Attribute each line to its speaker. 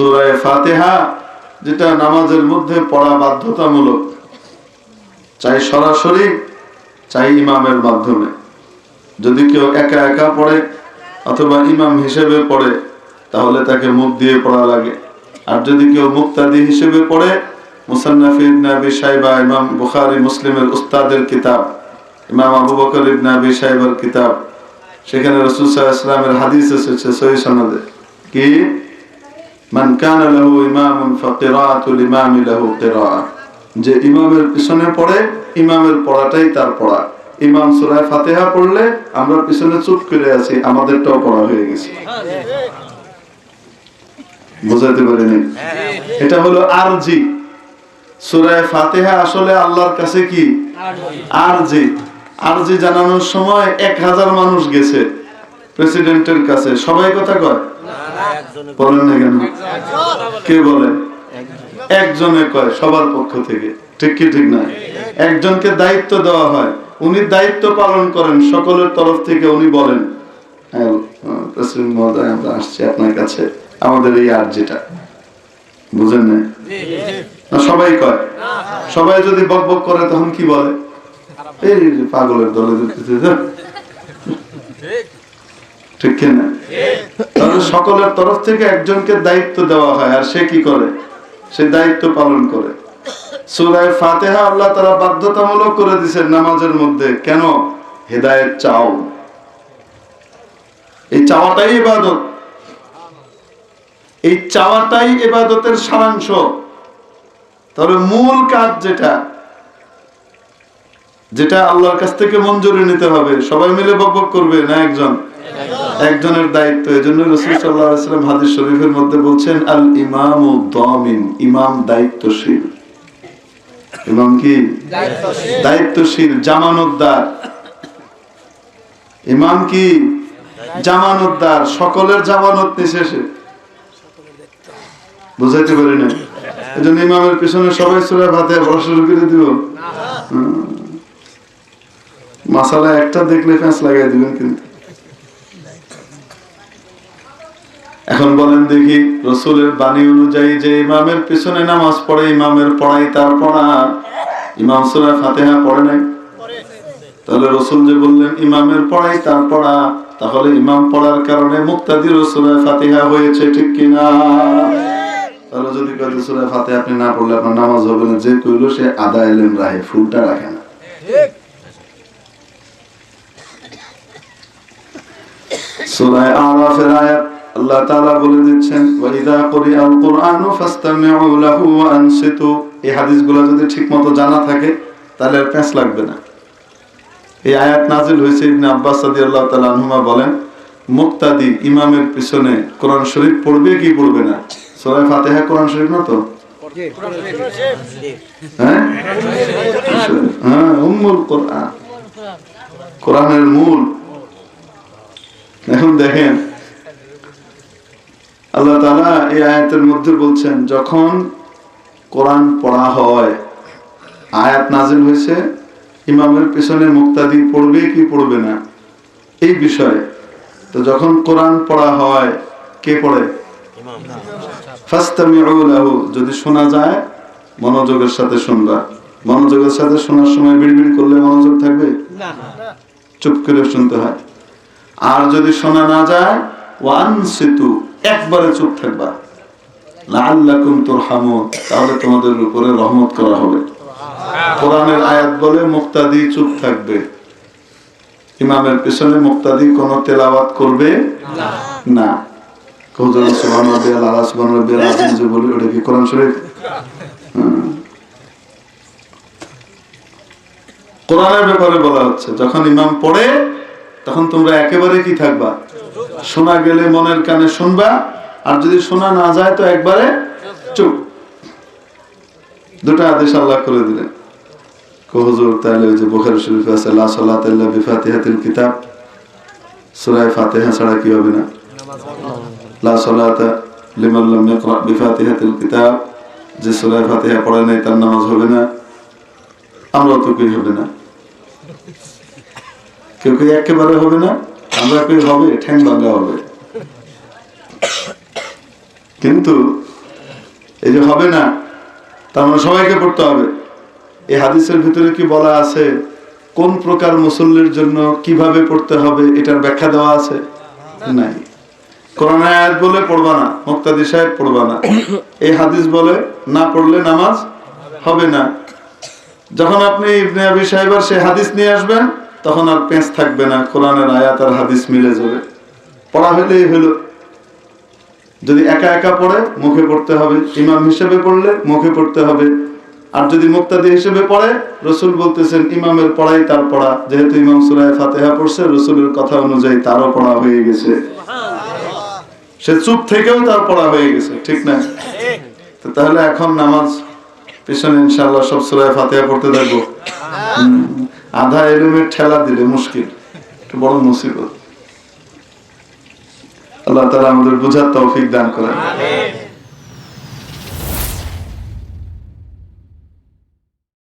Speaker 1: সুরায় ফাতেহা, যেটা নামাজের মধ্যে পড়া বাধ্যতামূলক। চাই সরাসরি, চাই ইমামের মাধ্যমে। যদি কেউ একা একা পড়ে, অথবা ইমাম হিসেবে পড়ে, তাহলে তাকে মুখ দিয়ে পড়া লাগে। আর যদি কেউ মুক্তাদি হিসেবে পড়ে, মুসান্নাফি ইবনে আবি সাইবা ইমাম বুখারী, মুসলিমের উস্তাদের কিতাব, ইমাম আবু বকর ইবনে আবি সাইবার কিতাব, সেখানে রাসূল আলাইহি ওয়াসাল্লামের হাদিস এসেছে সহিহ সনদে। কি? মান কানা লাহু ইমামুন ফাকিরাতুল ইমামি লাহু কিরাআহ যে ইমামের পিছনে পড়ে, ইমামের পড়াটাই তার পড়া। ইমাম সূরা ফাতিহা পড়লে আমরা পিছনে চুপ করে আছি, আমাদেরটাও পড়া হয়ে গেছে। বুঝাতে পারিনি? এটা হলো আরজি। সূরা ফাতিহা আসলে আল্লাহর কাছে কি? আরজি। আরজি জানানোর সময় এক হাজার মানুষ গেছে, প্রেসিডেন্টের কাছে। সবাই কথা কয়? বলেন না কেন? কে বলে? একজনে কয় সবার পক্ষ থেকে। ঠিক কি ঠিক না? একজনকে দায়িত্ব দেওয়া হয়। উনি দায়িত্ব পালন করেন সকলের তরফ থেকে উনি বলেন। হ্যাঁ, প্রেসিডেন্ট মহোদয় আমরা আসছি আপনার কাছে। আমাদের এই আর যেটা বুঝেন না সবাই কয়। সবাই যদি বক বক করে তখন কি বলে? এই পাগলের দলে। ঠিক কিনা তাহলে সকলের তরফ থেকে একজনকে দায়িত্ব দেওয়া হয়, আর সে কি করে? সে দায়িত্ব পালন করে। সুরায় ফাতেহা আল্লাহ তারা বাধ্যতামূলক করে দিয়েছেন নামাজের মধ্যে। কেন? হেদায়েত চাও। এই চাওয়াটাই ইবাদত। এই চাওয়াটাই ইবাদতের সারাংশ। তবে মূল কাজ যেটা যেটা আল্লাহর কাছ থেকে মঞ্জুরি নিতে হবে। সবাই মিলে বকবক করবে না একজন? একজনের দায়িত্ব এই জন্য রসুল সাল্লাম হাদিস শরীফের মধ্যে বলছেন আল ইমাম দামিন ইমাম দায়িত্বশীল। ইমাম কি? দায়িত্বশীল। জামানতদার। ইমাম কি? জামানতদার সকলের জামানত নিশেষে। বুঝাইতে পারি না এই জন্য ইমামের পিছনে সবাই সুরা ভাতে শুরু করে দিব। মাসালা একটা দেখলে ফ্যাঁস লাগাই দিবেন কিন্তু। এখন বলেন দেখি, রসুলের বাণী অনুযায়ী যে ইমামের পিছনে নামাজ পড়ে, ইমামের পড়াই তার পড়া। ইমাম সুরা ফাতেহা পড়ে নাই? তাহলে রসুল যে বললেন, ইমামের পড়াই তার পড়া, তাহলে ইমাম পড়ার কারণে মুক্তাদি রসুলের ফাতিহা হয়েছে, ঠিক কিনা? তাহলে যদি কয় রসুলের ফাতে আপনি না পড়লে আপনার নামাজ হবে না, যে কইলো সে আদা এলেন রাহে, ফুলটা রাখে না। সূরায়ে আরাফের আয়াত আল্লাহ তাআলা বলে দিচ্ছেন কুরআনু লাহু ওয়া আনসিতু এই হাদিসগুলো যদি ঠিকমতো জানা থাকে, তাহলে আর লাগবে না। এই আয়াত নাজিল হয়েছে ইবনে আব্বাস রাদিয়াল্লাহু তাআলা আনহুমা বলেন, মুক্তাদি ইমামের পিছনে কোরআন শরীফ পড়বে কি পড়বে না? সূরা ফাতিহা কোরআন শরীফ না তো? হ্যাঁ? হ্যাঁ কোরআন। কোরআনের মূল। এখন দেখেন আল্লাহ তাআলা এই আয়াতের মধ্যে বলছেন যখন কোরআন পড়া হয় আয়াত নাজিল হয়েছে ইমামের পিছনে মুক্তাদি পড়বে কি পড়বে না? এই বিষয়ে। তো যখন কোরআন পড়া হয় কে পড়ে? যদি শোনা যায় মনোযোগের সাথে শুনবা। মনোযোগের সাথে শোনার সময় বিড়বিড় করলে মনোযোগ থাকবে? চুপ করে শুনতে হয়। আর যদি শোনা না যায় ওয়ান সেতু একবারে চুপ থাকবা। তাহলে তোমাদের উপরে রহমত করা হবে। কোরআনের আয়াত বলে মুক্তাদি চুপ থাকবে। ইমামের পিছনে মুক্তাদি কোন তেলাওয়াত করবে না। কোরআনের ব্যাপারে বলা হচ্ছে, যখন ইমাম পড়ে, তখন তোমরা একেবারে কি থাকবা? শোনা গেলে মনের কানে শুনবা, আর যদি শোনা না যায় তো একবারে চুপ। দুটো আদেশ আল্লাহ করে দিলেন। কো তাহলে ওই যে শরীফে আছে, লা কিতাব। ছাড়া কি হবে না? লা সালাতা লিমান লাম ইয়াকরা বিফাতিহাতিল কিতাব। যে সূরা ফাতিহা পড়ে নাই, তার নামাজ হবে না। আমরা তো কই হবে না? কেউ কেউ একেবারে হবে না? আমরা কই হবে, ঠ্যাং ভাঙা হবে। কিন্তু এই যে হবে না, তার মানে সবাইকে পড়তে হবে। এই হাদিসের ভিতরে কি বলা আছে? কোন প্রকার মুসল্লির জন্য কীভাবে পড়তে হবে, এটার ব্যাখ্যা দেওয়া আছে? নাই। কোরআন আয়াত বলে পড়বা না, মুক্তাদি সাহেব পড়বা না। এই হাদিস বলে না পড়লে নামাজ হবে না। যখন আপনি ইবনে আবি সাহেবের সেই হাদিস নিয়ে আসবেন তখন আর পেঁচ থাকবে না, কোরআনের আয়াত আর হাদিস মিলে যাবে। পড়া হলেই হলো যদি একা একা পড়ে, মুখে পড়তে হবে। ইমাম হিসেবে পড়লে মুখে পড়তে হবে। আর যদি মুক্তাদি হিসেবে পড়ে, রসুল বলতেছেন, ইমামের পড়াই তার পড়া। যেহেতু ইমাম সুরায় ফাতেহা পড়ছে, রসুলের কথা অনুযায়ী তারও পড়া হয়ে গেছে। সে চুপ থেকেও তার পড়া হয়ে গেছে, ঠিক না? তাহলে এখন নামাজ পিছনে ইনশাল্লাহ সব সুরায় ফাতেহা পড়তে থাকব। আধা এলুমের ঠেলা দিলে মুশকিল বড় মুসিবত। আল্লাহ তালা আমাদের বুঝার তৌফিক দান করেন।